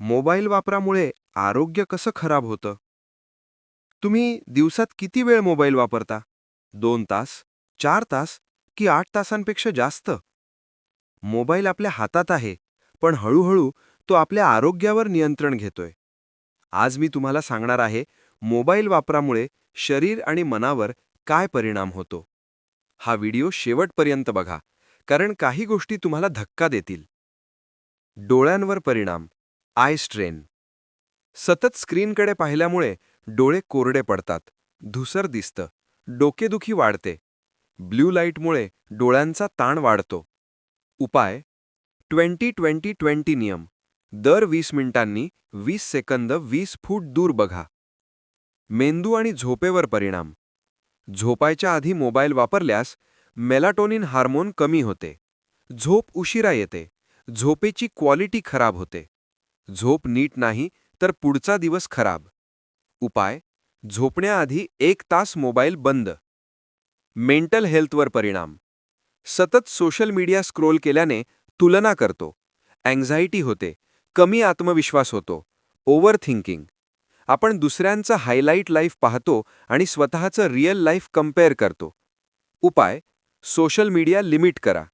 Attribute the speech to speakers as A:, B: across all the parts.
A: Mobile वापरामुळे आरोग्य कसं खराब होतं? तुम्ही दिवसात किती वेळ मोबाईल वापरता? दोन तास चार तास की आठ तासांपेक्षा जास्त? मोबाईल आपल्या हातात आहे पण हळूहळू तो आपल्या आरोग्यावर नियंत्रण घेतोय. आज मी तुम्हाला सांगणार आहे मोबाईल वापरामुळे शरीर आणि मनावर काय परिणाम होतो. हा व्हिडिओ शेवटपर्यंत बघा कारण काही गोष्टी तुम्हाला धक्का देतील. डोळ्यांवर परिणाम. Eye strain. सतत स्क्रीनकडे पाहिल्यामुळे डोळे कोरडे पडतात धुसर दिसतं डोकेदुखी वाढते. ब्ल्यू लाईटमुळे डोळ्यांचा ताण वाढतो. उपाय ट्वेंटी ट्वेंटी ट्वेंटी नियम. दर वीस मिनिटांनी वीस सेकंद वीस फूट दूर बघा. मेंदू आणि झोपेवर परिणाम. झोपायच्या आधी मोबाईल वापरल्यास मेलाटोनिन हार्मोन कमी होते. झोप उशिरा येते. झोपेची क्वालिटी खराब होते. झोप नीट नाही तर पुढचा दिवस खराब. उपाय झोपण्याआधी एक तास मोबाईल बंद. मेंटल हेल्थवर परिणाम. सतत सोशल मीडिया स्क्रोल केल्याने तुलना करतो. अँझायटी होते कमी आत्मविश्वास होतो ओव्हर थिंकिंग आपण दुसऱ्यांचं हायलाईट लाईफ पाहतो आणि स्वतःचं रिअल लाईफ कंपेअर करतो. उपाय सोशल मीडिया लिमिट करा.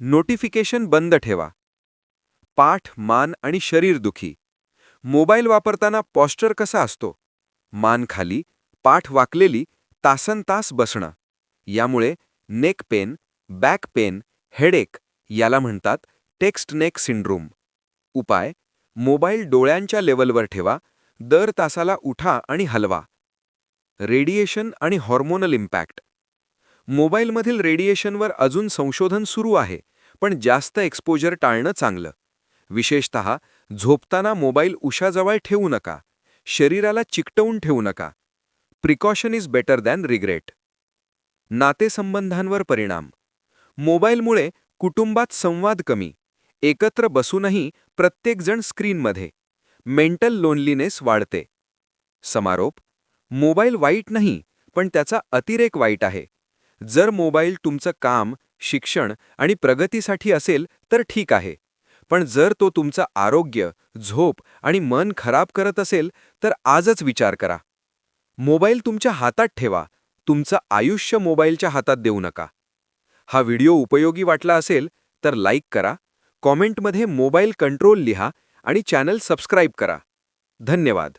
A: नोटिफिकेशन बंद ठेवा. पाठ मान आणि शरीर दुखी. मोबाईल वापरताना पॉस्चर कसा असतो? मान खाली पाठ वाकलेली तासन तास बसणं. यामुळे neck pain back pain headache याला म्हणतात टेक्स्ट नेक सिंड्रोम. उपाय मोबाईल डोळ्यांच्या लेवलवर ठेवा दर तासाला उठा आणि हलवा. रेडिएशन आणि हॉर्मोनल इम्पॅक्ट. मोबाईलमधील रेडिएशनवर अजून संशोधन सुरू आहे पण जास्त एक्सपोजर टाळणं चांगलं. विशेषत झोपताना मोबाईल उशाजवळ ठेवू नका. शरीराला चिकटवून ठेवू नका. Precaution is better than regret नातेसंबंधांवर परिणाम. मोबाईलमुळे कुटुंबात संवाद कमी. एकत्र बसूनही प्रत्येकजण स्क्रीनमध्ये. मेंटल लोनलीनेस वाढते. समारोप. मोबाईल वाईट नाही पण त्याचा अतिरेक वाईट आहे. जर मोबाईल तुमचं काम शिक्षण आणि प्रगतीसाठी असेल तर ठीक आहे. पण जर तो तुमचं आरोग्य झोप आणि मन खराब करत असेल तर आजच विचार करा. मोबाईल तुमच्या हातात ठेवा. तुमचं आयुष्य मोबाईलच्या हातात देऊ नका. हा व्हिडिओ उपयोगी वाटला असेल तर लाईक करा. कॉमेंटमध्ये मोबाईल कंट्रोल लिहा आणि चॅनल सबस्क्राईब करा. धन्यवाद.